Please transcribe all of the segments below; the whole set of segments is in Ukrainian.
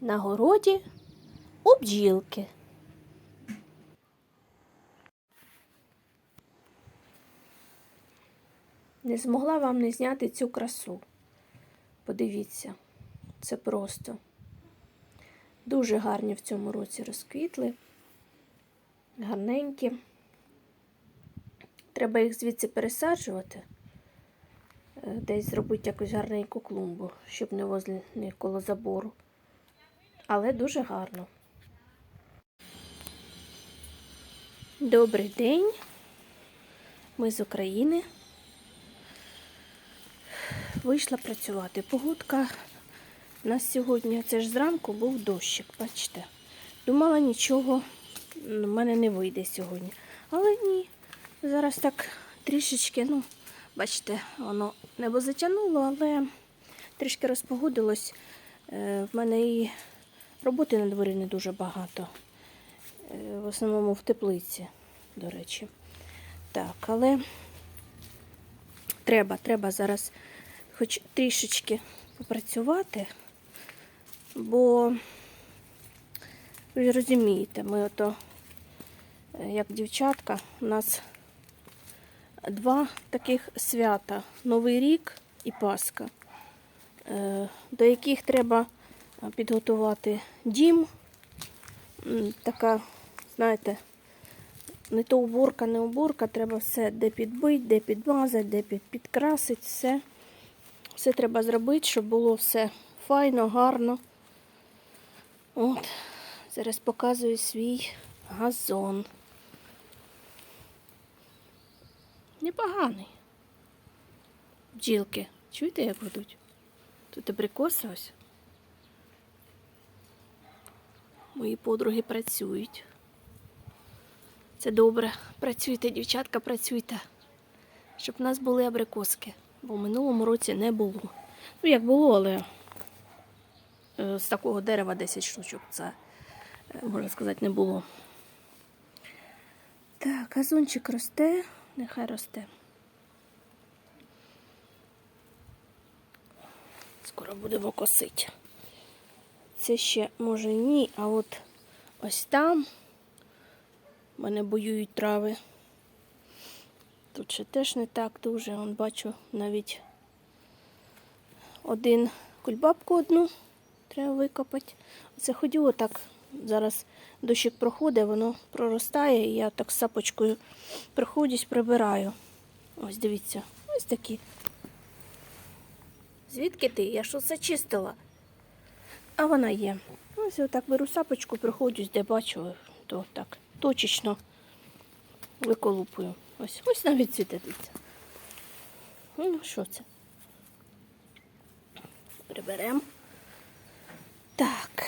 на городі у бджілки. Не змогла вам не зняти цю красу. Подивіться, це просто дуже гарні в цьому році розквітли, гарненькі. Треба їх звідси пересаджувати, е, десь зробити якусь гарненьку клумбу, щоб не возле не коло забору. Але дуже гарно. Добрий день. Ми з України. Вийшла працювати. Погодка у нас сьогодні, це ж зранку був дощик, бачите. Думала, нічого в мене не вийде сьогодні. Але ні. Зараз так трішечки, ну, бачите, воно небо затягнуло, але трішки розпогодилось. Е, В мене і роботи на дворі не дуже багато. Е, В основному в теплиці, до речі. Так, але треба, треба зараз хоч трішечки попрацювати, бо ви розумієте, ми ото, е, як дівчатка, у нас два таких свята Новий рік і Пасха, е, до яких треба підготувати дім. Така, знаєте, не то уборка, не уборка, треба все де підбити, де підмазати, де підкрасити, все. Все треба зробити, щоб було все файно, гарно. От, зараз показую свій газон. Непоганий. Бджілки. Чуєте, як ведуть? Тут абрикоси ось. Мої подруги працюють. Це добре. Працюйте, дівчатка, працюйте. Щоб в нас були абрикоски. Бо в минулому році не було. Ну, як було, але е, з такого дерева 10 штучок. Це, е, можна сказати, не було. Так, газончик росте, нехай росте. Скоро будемо косити. Це ще може ні, а от ось там мене боюють трави. Тут ще теж не так дуже. Вон бачу навіть один кульбабку одну треба викопати. Це ходю отак. Зараз дощик проходить, воно проростає, і я так сапочкою приходжусь, прибираю. Ось дивіться, ось такі. Звідки ти? Я ж усе чистила. А вона є. Ось отак беру сапочку, приходжусь, де бачу, то так точечно виколупую. Ось, ось навіть цвіте дивіться. Ну, що це? Приберемо. Так,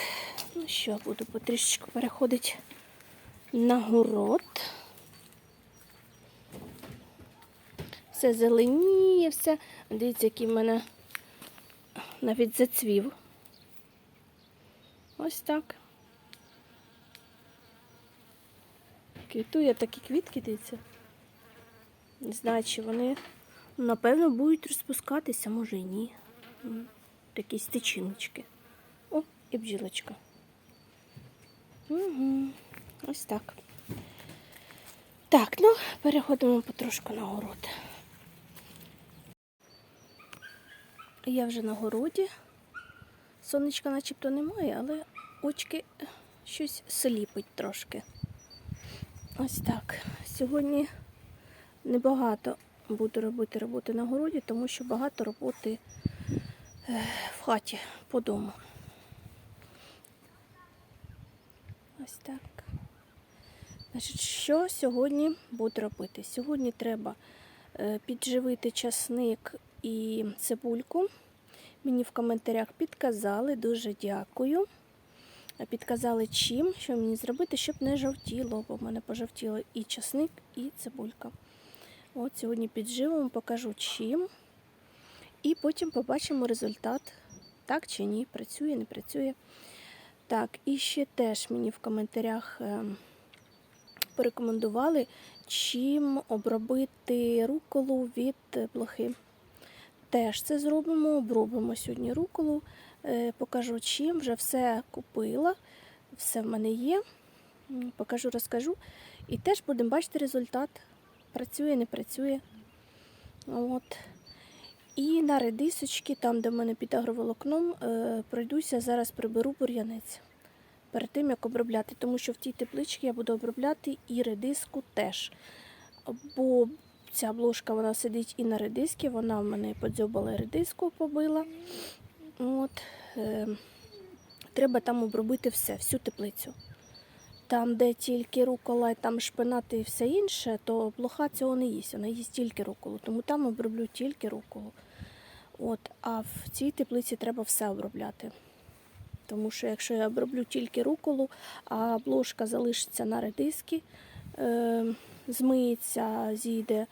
ну що, буду потрішечку переходити на город. Все зеленіє, все. Дивіться, який в мене навіть зацвів. Ось так. Квітує такі квітки, дивіться. Не знаю, чи вони, напевно, будуть розпускатися, може і ні. Такі стечіночки. О, і бджілочка. Угу. Ось так. Так, ну, переходимо потрошку на город. Я вже на городі. Сонечка начебто немає, але очки щось сліпить трошки. Ось так. Сьогодні небагато буду робити роботи на городі, тому що багато роботи е, в хаті по дому. Ось так. Значить, що сьогодні буду робити? Сьогодні треба е, підживити часник і цибульку. Мені в коментарях підказали, дуже дякую. Підказали чим, що мені зробити, щоб не жовтіло, бо в мене пожовтіло і часник, і цибулька. От сьогодні підживимо, покажу чим. І потім побачимо результат, так чи ні, працює, не працює. Так, і ще теж мені в коментарях е, порекомендували, чим обробити руколу від блохи. Теж це зробимо, обробимо сьогодні руколу. Е, Покажу чим, вже все купила, все в мене є. Покажу, розкажу. І теж будемо бачити результат. Працює, не працює. От. І на редисочки, там, де в мене під агроволокном, е, пройдуся, зараз приберу бур'янець перед тим, як обробляти. Тому що в тій тепличці я буду обробляти і редиску теж. Бо ця бложка вона сидить і на редисці, вона в мене подзьобала редиску, побила. От, е, треба там обробити все, всю теплицю. Там, де тільки рукола, там шпинати і все інше, то блоха цього не їсть. Вона їсть тільки руколу. Тому там оброблю тільки руколу. От, а в цій теплиці треба все обробляти. Тому що якщо я оброблю тільки руколу, а бложка залишиться на редиски, е, змиється, зійде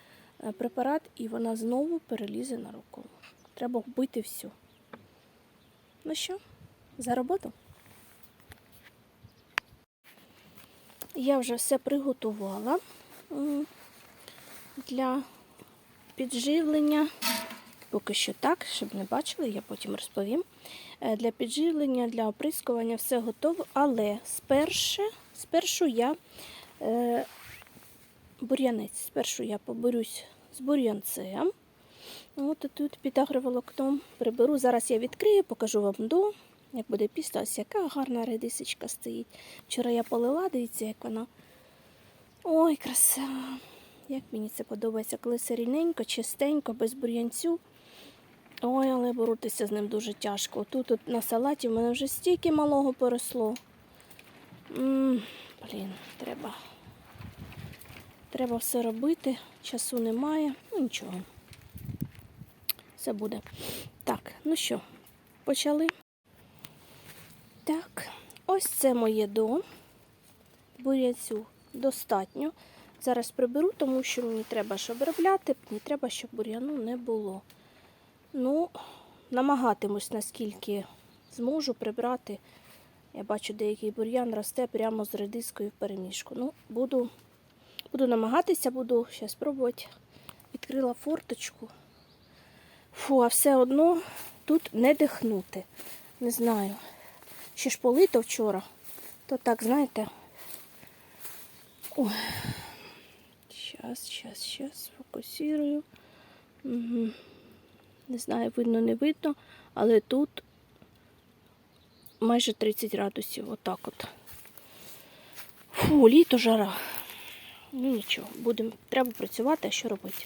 препарат, і вона знову перелізе на руколу. Треба вбити всю. Ну що, за роботу? Я вже все приготувала для підживлення. Поки що так, щоб не бачили, я потім розповім. Е, Для підживлення, для оприскування все готово, але спершу, спершу я е, бур'янець, спершу я поборюсь з бур'янцем. От тут під агроволокном приберу. Зараз я відкрию, покажу вам до. Як буде після, ось яка гарна редисочка стоїть. Вчора я полила, дивіться, як вона. Ой, краса. Як мені це подобається, коли все чистенько, без бур'янцю. Ой, але боротися з ним дуже тяжко. Тут от на салаті в мене вже стільки малого поросло. блін, треба. Треба все робити, часу немає. Ну нічого. Все буде. Так, ну що, почали? Так, ось це моє до. Буряцю достатньо. Зараз приберу, тому що мені треба ж обробляти, мені треба, щоб бур'яну не було. Ну, намагатимусь, наскільки зможу прибрати. Я бачу, деякий бур'ян росте прямо з редискою в переміжку. Ну, буду, буду намагатися, буду зараз спробувати. Відкрила форточку. Фу, а все одно тут не дихнути. Не знаю. Ще ж полито вчора. То так, знаєте. Ой. Щас, щас, щас, фокусирую. Угу. Не знаю, видно, не видно, але тут майже 30 градусів, отак от. Фу, літо жара. Ну нічого, будемо, треба працювати, а що робити.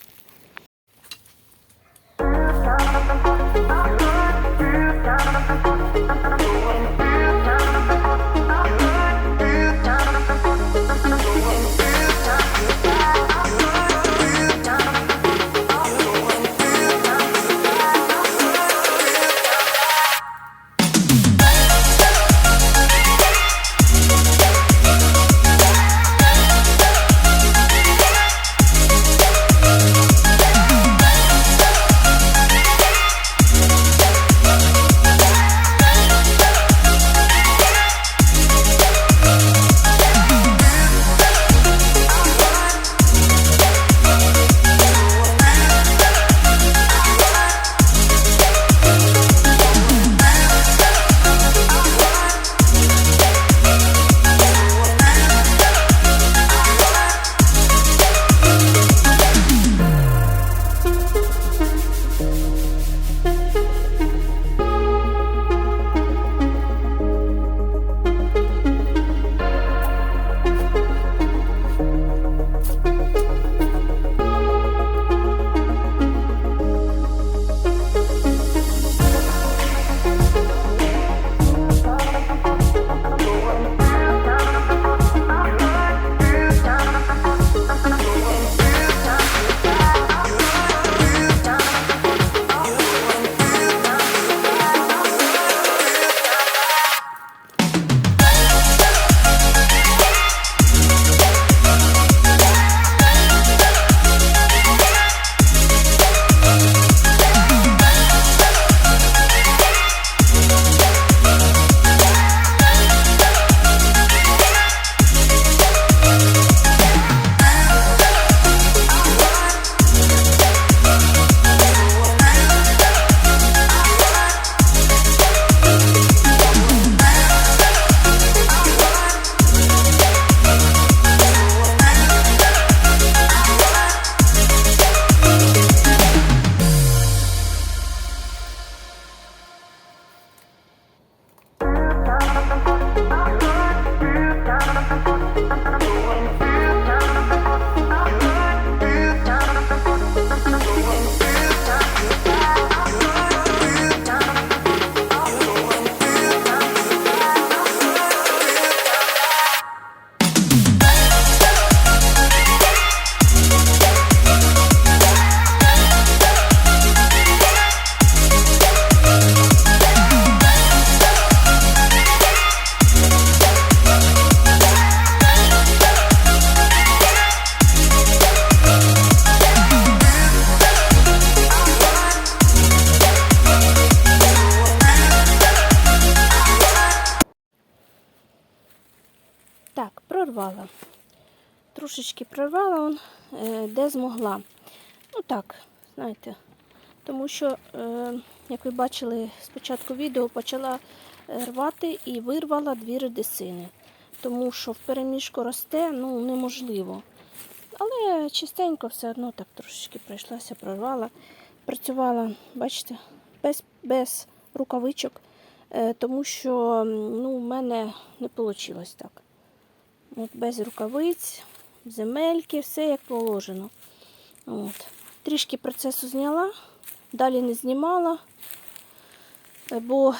Де змогла. Ну так, знаєте, тому що, е, як ви бачили спочатку відео, почала е, рвати і вирвала дві редисини. Тому що в переміжку росте ну, неможливо. Але чистенько все одно так трошечки пройшлася, прорвала. Працювала, бачите, без, без рукавичок, е, тому що ну, в мене не вийшло так. От, без рукавиць, земельки, все як положено. От. Трішки процесу зняла, далі не знімала, бо,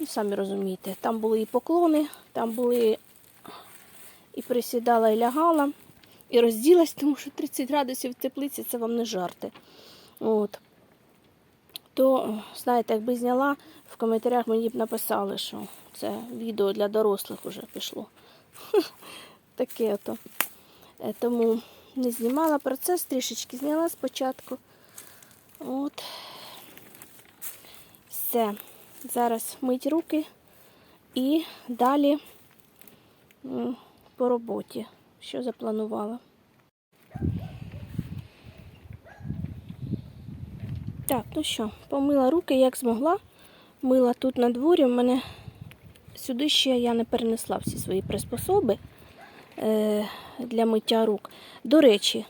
ну, самі розумієте, там були і поклони, там були і присідала, і лягала, і розділась, тому що 30 градусів в теплиці це вам не жарти. От. То, знаєте, якби зняла, в коментарях мені б написали, що це відео для дорослих вже пішло. Таке ото. Е, Тому не знімала процес, трішечки зняла спочатку. От. Все. Зараз мить руки і далі по роботі, що запланувала. Так, ну що, помила руки як змогла. Мила тут на дворі. У мене сюди ще я не перенесла всі свої приспособи для миття рук. До речі,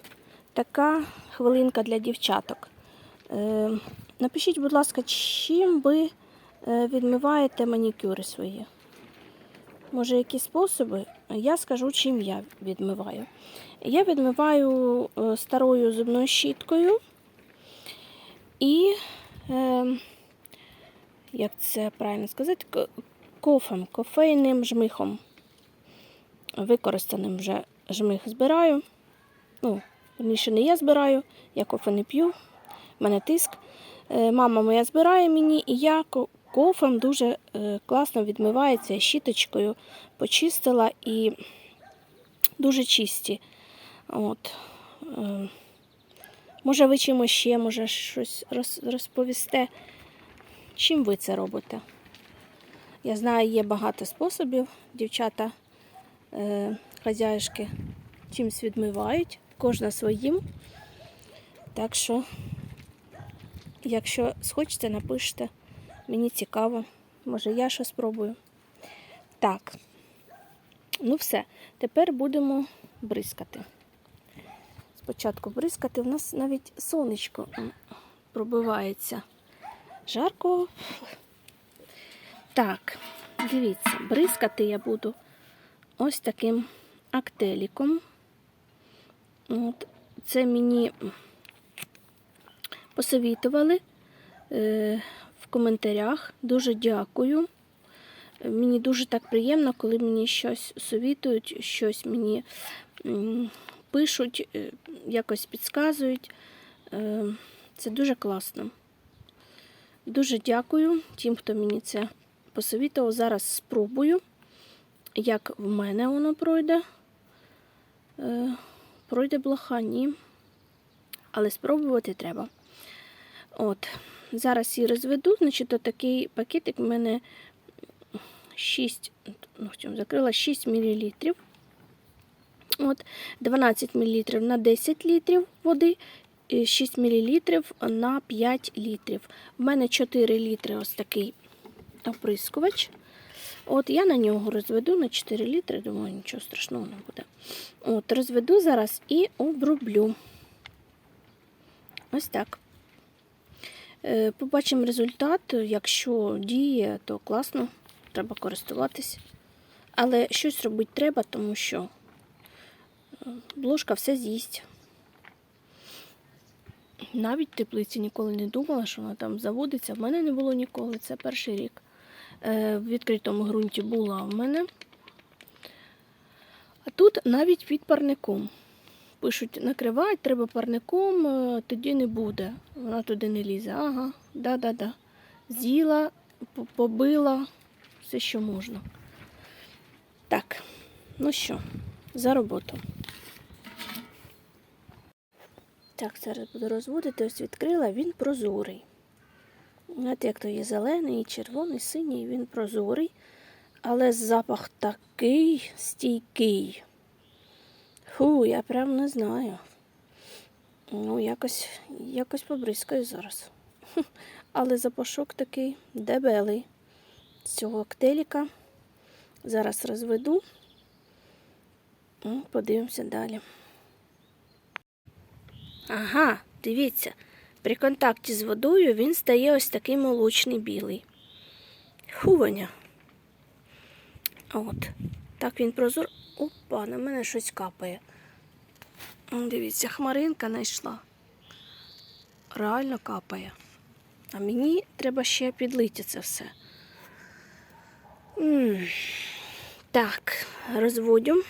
така хвилинка для дівчаток. Е, напишіть, будь ласка, чим ви е, відмиваєте манікюри свої? Може, які способи? Я скажу, чим я відмиваю. Я відмиваю е, старою зубною щіткою і, е, як це правильно сказати, кофем, кофейним жмихом. Використаним вже жмих збираю. Ну, верніше не я збираю, я кофе не п'ю, в мене тиск. Е, Мама моя збирає мені, і я ко- кофем дуже е, класно відмивається щіточкою, почистила і дуже чисті. От. Е, Може, ви чимось ще, може, щось розповісте, чим ви це робите? Я знаю, є багато способів. Дівчата, е, хазяюшки чимось відмивають, кожна своїм. Так що, якщо схочете, напишите. Мені цікаво. Може, я щось спробую. Так. Ну все. Тепер будемо бризкати. Спочатку бризкати. У нас навіть сонечко пробивається. Жарко. Так, дивіться, бризкати я буду ось таким актеліком. От, це мені посовітували е, в коментарях. Дуже дякую. Мені дуже так приємно, коли мені щось совітують, щось мені пишуть, е, якось підказують. Е, Це дуже класно. Дуже дякую тим, хто мені це посовітував. Зараз спробую, як в мене воно пройде. Е, Пройде блоха, ні. Але спробувати треба. От, зараз її розведу. Значить, такий пакетик в мене 6, ну, в чому закрила 6 мл. От, 12 мл на 10 літрів води, і 6 мл на 5 літрів. У мене 4 літри ось такий оприскувач. От я на нього розведу на 4 літри, думаю, нічого страшного не буде. От, розведу зараз і оброблю. Ось так. Е, Побачимо результат. Якщо діє, то класно, треба користуватись. Але щось робити треба, тому що е, блошка все з'їсть. Навіть теплиці ніколи не думала, що вона там заводиться. В мене не було ніколи, це перший рік. Е, В відкритому ґрунті була в мене. А тут навіть під парником. Пишуть, накривають, треба парником, е, тоді не буде. Вона туди не лізе. Ага, да-да-да. З'їла, побила, все, що можна. Так, ну що, за роботу. Так, зараз буду розводити, ось відкрила, він прозорий. Знаєте, як то є зелений, червоний, синій, він прозорий, але запах такий стійкий. Фу, я прям не знаю. Ну, якось, якось побризкаю зараз. Але запашок такий дебелий. З цього коктейліка. Зараз розведу. Подивимося далі. Ага, дивіться. При контакті з водою він стає ось такий молочний білий. Хуваня. От. Так він прозор. Опа, на мене щось капає. Дивіться, хмаринка знайшла. Реально капає. А мені треба ще підлити це все. М. Так, розводю.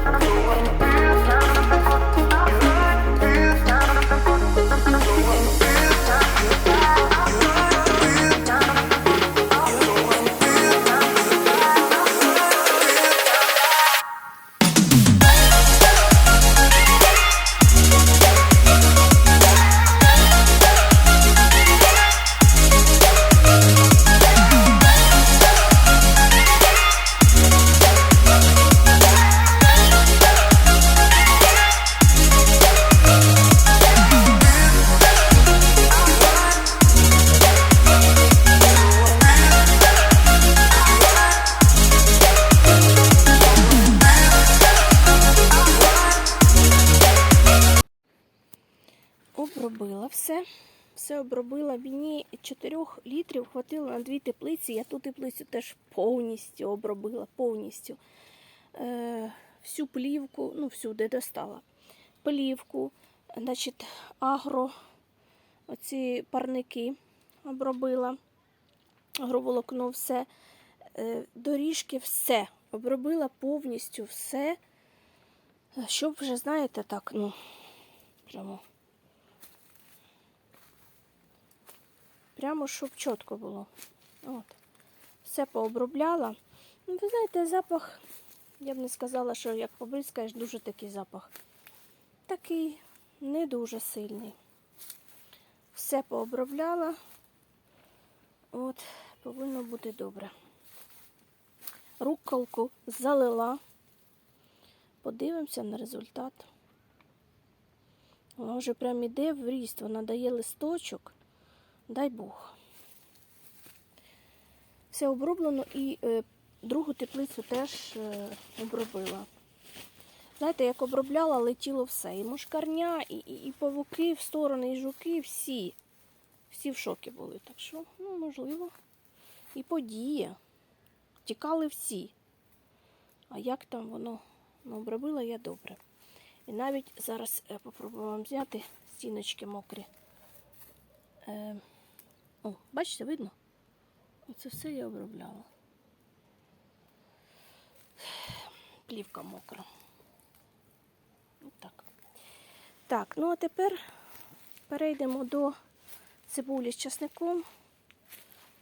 Обробила 4 літрів хватило на дві теплиці. Я ту теплицю теж повністю обробила, повністю. Е, всю плівку, ну, всю, де достала. Плівку, значить, агро, оці парники обробила. Агроволокно, все. Е, доріжки, все. Обробила повністю все. Щоб вже, знаєте, так, ну, прямо. Прямо щоб чітко було. От. Все пообробляла. Ну, ви знаєте, запах, я б не сказала, що як побризкаєш, дуже такий запах. Такий не дуже сильний. Все пообробляла. От, повинно бути добре. Рукколку залила. Подивимося на результат. Вона вже прям іде в ріст, вона дає листочок. Дай Бог. Все оброблено і е, другу теплицю теж е, обробила. Знаєте, як обробляла, летіло все. І мушкарня, і, і, і павуки в сторони, і жуки, всі. Всі в шокі були. Так що, ну, можливо, і подія. Тікали всі. А як там воно ну, обробила я добре. І навіть зараз я попробую вам взяти стіночки мокрі. Е, о, бачите, видно? Оце все я обробляла. Плівка мокра. Отак. Так, ну а тепер перейдемо до цибулі з часником,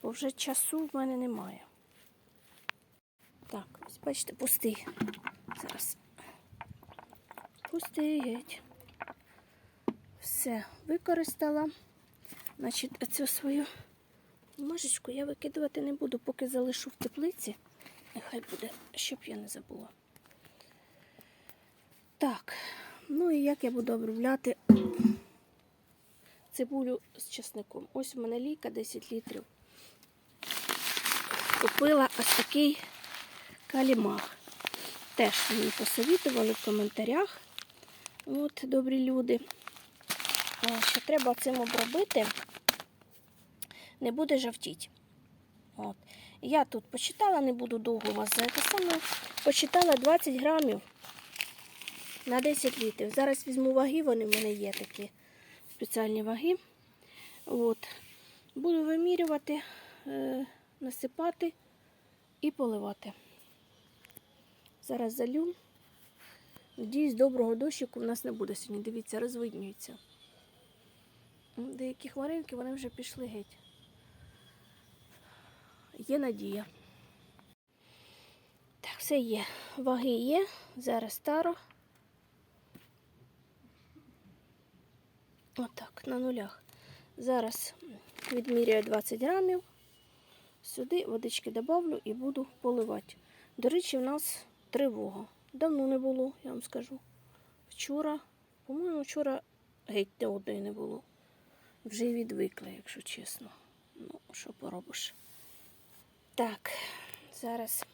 бо вже часу в мене немає. Так, ось бачите, пустий. Зараз. Пустий геть. Все, використала. Значить, цю свою ложечку я викидувати не буду, поки залишу в теплиці. Нехай буде, щоб я не забула. Так, ну і як я буду обробляти цибулю з чесником. Ось у мене ліка 10 літрів. Купила ось такий калімах. Теж мені посовітували в коментарях. От, добрі люди. Що треба цим обробити, не буде жавтіть. От. Я тут почитала, не буду довго вас за це саме. Почитала 20 грамів на 10 літрів. Зараз візьму ваги, вони в мене є такі спеціальні ваги. От. Буду вимірювати, е, насипати і поливати. Зараз залю. Надіюсь, доброго дощику в нас не буде сьогодні. Дивіться, розвиднюється. Деякі хмаринки вони вже пішли геть. Є надія. Так, все є. Ваги є. Зараз старо. Отак, на нулях. Зараз відміряю 20 грамів. Сюди водички добавлю і буду поливати. До речі, в нас тривога. Давно не було, я вам скажу. Вчора, по-моєму, вчора геть не одної не було. Вже й відвикла, якщо чесно. Ну, що поробиш. Так, зараз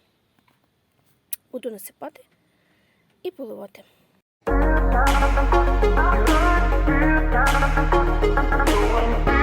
буду насипати і поливати. Ну,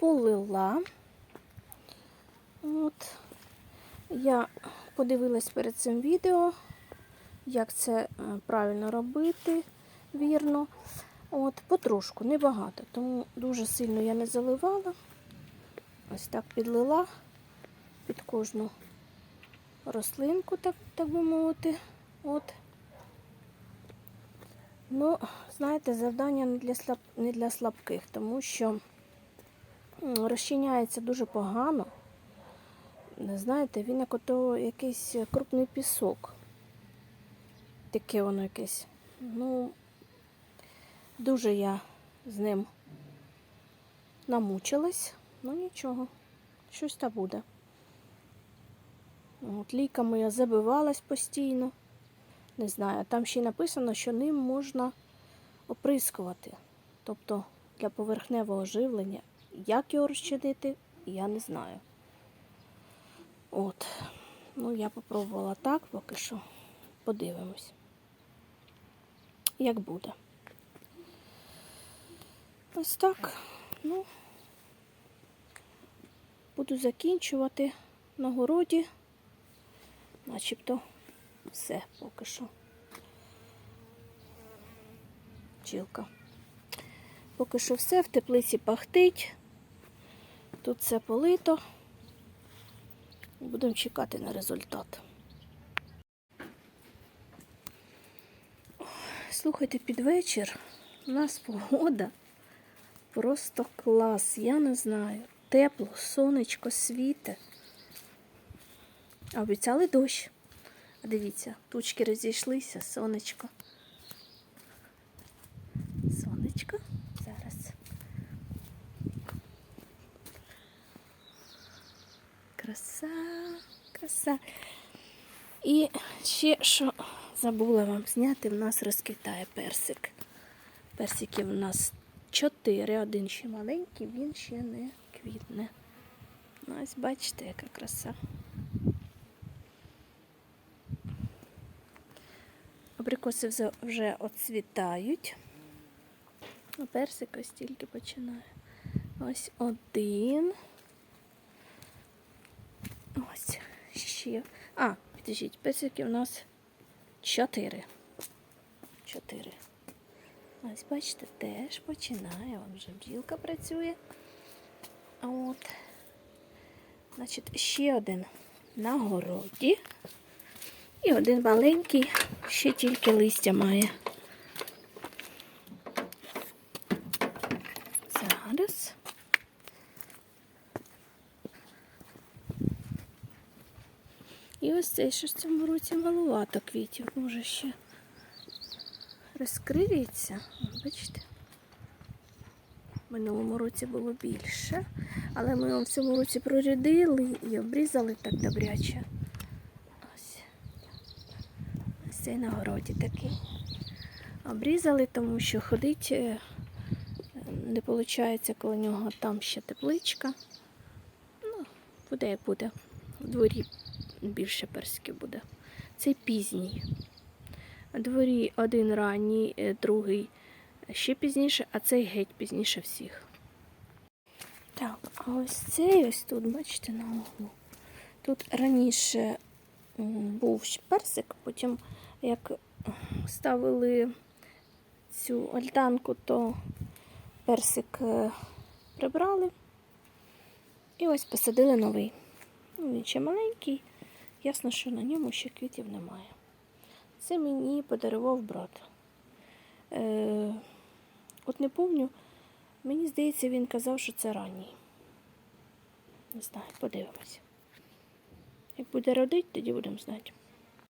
полила. От. Я подивилась перед цим відео, як це е, правильно робити, вірно. От, потрошку, небагато, тому дуже сильно я не заливала. Ось так підлила під кожну рослинку, так, так би мовити. От. Ну, знаєте, завдання не для, слаб... не для слабких, тому що розчиняється дуже погано. Знаєте, він як ото якийсь крупний пісок. Таке воно якесь. Ну, дуже я з ним намучилась, ну нічого, щось та буде. От, ліками я забивалась постійно. Не знаю, там ще й написано, що ним можна оприскувати. Тобто для поверхневого живлення. Як його розчинити, я не знаю. От. Ну, я попробувала так поки що. Подивимось, як буде. Ось так. Ну, буду закінчувати на городі. Начебто все поки що. Чілка. Поки що все, в теплиці пахтить. Тут все полито. Будемо чекати на результат. Слухайте, під вечір у нас погода просто клас. Я не знаю. Тепло, сонечко, світе. Обіцяли дощ. Дивіться, тучки розійшлися, сонечко. Сонечко. Зараз. Краса, краса. І ще що забула вам зняти, в нас розквітає персик. Персиків у нас чотири, один ще маленький, він ще не квітне. Ну, Ось бачите, яка краса. Абрикоси вже- оцвітають. А персик ось тільки починає. Ось один. Ось ще. А, підождіть, персиків у нас чотири. Чотири. Ось, бачите, теж починає. Вон вже бджілка працює. От. Значить, ще один на городі. І один маленький, ще тільки листя має. Зараз. І ось цей ж в цьому році малувато квітів. Може ще розкриється. Бачите? В минулому році було більше, але ми його в цьому році прорядили і обрізали так добряче. Ось. Цей на городі такий. Обрізали, тому що ходить е, не виходить, коли нього там ще тепличка. Ну, буде як буде. В дворі більше перських буде. Цей пізній. Дворі один ранній, е, другий ще пізніше, а цей геть пізніше всіх. Так, а ось цей ось тут, бачите, на углу. Тут раніше був персик, потім як ставили цю альтанку, то персик е, прибрали. І ось посадили новий. Ну, він ще маленький, ясно, що на ньому ще квітів немає. Це мені подарував брат. Е, от не помню, мені здається, він казав, що це ранній. Не знаю, подивимось. Як буде родити, тоді будемо знати.